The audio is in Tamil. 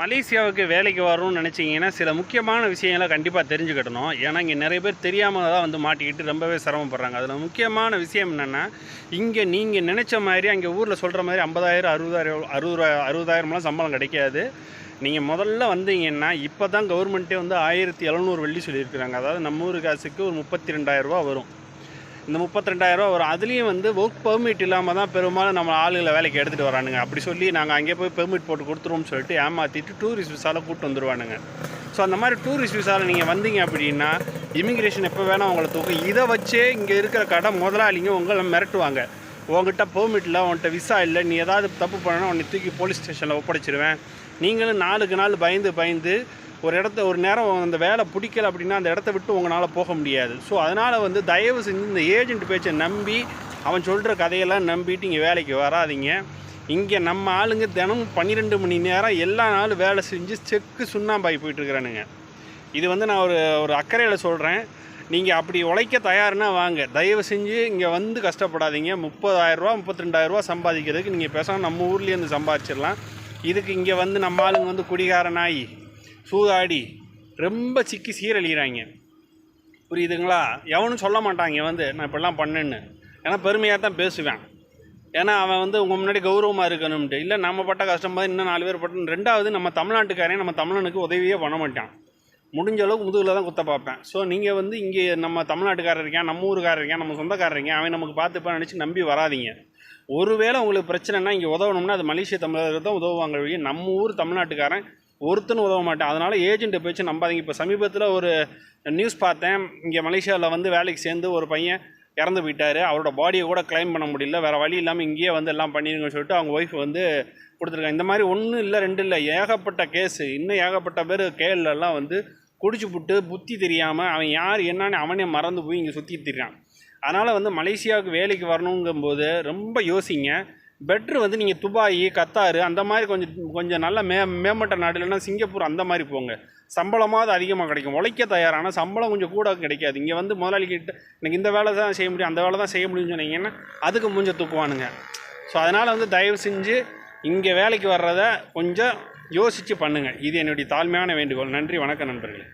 மலேசியாவுக்கு வேலைக்கு வரணும்னு நினச்சிங்கன்னா சில முக்கியமான விஷயங்களை கண்டிப்பாக தெரிஞ்சுக்கிடணும். ஏன்னா இங்கே நிறைய பேர் தெரியாமல் தான் வந்து மாட்டிக்கிட்டு ரொம்பவே சிரமப்படுறாங்க. அதில் முக்கியமான விஷயம் என்னென்னா இங்கே நீங்கள் நினச்ச மாதிரி அங்கே ஊரில் சொல்கிற மாதிரி ஐம்பதாயிரம் அறுபதாயிரம் அறுபது அறுபதாயிரம்லாம் சம்பளம் கிடைக்காது. நீங்கள் முதல்ல வந்தீங்கன்னா இப்போ தான் கவர்மெண்ட்டே வந்து ஆயிரத்தி எழுநூறு வெள்ளி சொல்லியிருக்கிறாங்க. அதாவது நம்ம ஊர் காசுக்கு ஒரு முப்பத்தி ரெண்டாயிரரூபா வரும். இந்த முப்பத்தி ரெண்டாயிரரூவா வரும். அதுலேயும் வந்து ஒர்க் பெர்மிட் இல்லாமல் தான் பெரும்பாலும் நம்ம ஆளுகளை வேலைக்கு எடுத்துகிட்டு வரானுங்க. அப்படி சொல்லி நாங்கள் அங்கே போய் பெர்மிட் போட்டு கொடுத்துருவோம்னு சொல்லிட்டு ஏமாற்றிட்டு டூரிஸ்ட் விசாவில் கூப்பிட்டு வந்துருவானுங்க. ஸோ அந்த மாதிரி டூரிஸ்ட் விசாவில் நீங்கள் வந்தீங்க அப்படின்னா இமிக்ரேஷன் எப்போ வேணால் உங்களை தூக்கும் இதை வச்சே இங்கே இருக்கிற கடை முதலாளிங்க உங்களை மிரட்டுவாங்க. உங்ககிட்ட பெர்மிட் இல்லை உன்கிட்ட விசா இல்லை நீ ஏதாவது தப்பு பண்ணனா உன்னை தூக்கி போலீஸ் ஸ்டேஷனில் ஒப்படைச்சிருவேன். நீங்களும் நாளுக்கு நாள் பயந்து பயந்து ஒரு இடத்த ஒரு நேரம் அந்த வேலை பிடிக்கல அப்படின்னா அந்த இடத்த விட்டு உங்களால் போக முடியாது. ஸோ அதனால் வந்து தயவு செஞ்சு இந்த ஏஜென்ட் பேச்சை நம்பி அவன் சொல்கிற கதையெல்லாம் நம்பிட்டு இங்கே வேலைக்கு வராதீங்க. இங்கே நம்ம ஆளுங்க தினமும் பன்னிரெண்டு மணி நேரம் எல்லா நாளும் வேலை செஞ்சு செக்கு சுண்ணாம்பாய் போயிட்டுருக்குறானுங்க. இது வந்து நான் ஒரு ஒரு அக்கறையில் சொல்கிறேன் நீங்கள் அப்படி உழைக்க தயாருன்னா வாங்க. தயவு செஞ்சு இங்கே வந்து கஷ்டப்படாதீங்க. முப்பதாயிரரூவா முப்பத்தி ரெண்டாயிரரூவா சம்பாதிக்கிறதுக்கு நீங்கள் பேசாமல் நம்ம ஊர்லேருந்து சம்பாதிச்சிடலாம். இதுக்கு இங்கே வந்து நம்ம ஆளுங்க வந்து குடிகாரனாயி. சூதாடி ரொம்ப சிக்கி சீரழிகிறாங்க புரியுதுங்களா? எவனும் சொல்ல மாட்டாங்க வந்து நான் இப்படிலாம் பண்ணேன்னு. ஏன்னா பெருமையாக தான் பேசுவேன். ஏன்னா அவன் வந்து உங்கள் முன்னாடி கௌரவமாக இருக்கணும்ட்டு. இல்லை நம்ம பட்ட கஷ்டம் இன்னும் நாலு பேர் பட்டு ரெண்டாவது நம்ம தமிழ்நாட்டுக்காரன் நம்ம தமிழனுக்கு உதவியே பண்ண மாட்டான். முடிஞ்ச அளவுக்கு முதுகில் தான் குத்த பார்ப்பேன். ஸோ நீங்கள் வந்து இங்கே நம்ம தமிழ்நாட்டுக்காரர் இருக்கேன் நம்ம ஊருக்காரர் இருக்கேன் நம்ம சொந்தக்காரர் இருக்கேன் அவன் நமக்கு பார்த்துப்பான்னு நினச்சி நம்பி வராதீங்க. ஒருவேளை உங்களுக்கு பிரச்சனைனா இங்கே உதவணும்னா அது மலேசிய தமிழர்கள் தான் உதவுவாங்க வழி நம்ம ஊர் தமிழ்நாட்டுக்காரன் ஒருத்தனும் உதவ மாட்டேன். அதனால் ஏஜென்ட்டை பேச்சு நம்பாதீங்க இப்போ சமீபத்தில் ஒரு நியூஸ் பார்த்தேன். இங்கே மலேசியாவில் வந்து வேலைக்கு சேர்ந்து ஒரு பையன் இறந்து போயிட்டார். அவரோட பாடியை கூட க்ளைம் பண்ண முடியல. வேறு வழி இல்லாமல் இங்கேயே வந்து எல்லாம் பண்ணிடுங்கன்னு சொல்லிட்டு அவங்க ஒய்ஃப் வந்து கொடுத்துருக்காங்க. இந்த மாதிரி ஒன்றும் இல்லை ரெண்டு இல்லை. ஏகப்பட்ட கேஸு இன்னும் ஏகப்பட்ட பேர் கேஎல்லாம் வந்து குடிச்சு புட்டு புத்தி தெரியாமல் அவன் யார் என்னன்னு அவனே மறந்து போய் இங்கே சுற்றி திரியான் அதனால் வந்து மலேசியாவுக்கு வேலைக்கு வரணுங்கும்போது ரொம்ப யோசிங்க. பெட்ரு வந்து நீங்கள் துபாய் கத்தாரு அந்த மாதிரி கொஞ்சம் கொஞ்சம் நல்ல மே மேம்பட்ட நாடு இல்லைன்னா சிங்கப்பூர் அந்த மாதிரி போங்க. சம்பளமாவது அதிகமாக கிடைக்கும். உழைக்க தயாரான சம்பளம் கொஞ்சம் கூட கிடைக்காது. இங்கே வந்து முதலாளி கிட்ட எனக்கு இந்த வேலை தான் செய்ய முடியும் அந்த வேலை தான் செய்ய முடியும்னு சொன்னீங்கன்னா அதுக்கு மூஞ்ச தூக்குவானுங்க ஸோ அதனால் வந்து தயவு செஞ்சு இங்கே வேலைக்கு வர்றத கொஞ்சம் யோசித்து பண்ணுங்கள் இது என்னுடைய தாழ்மையான வேண்டுகோள். நன்றி வணக்கம் நண்பர்களே.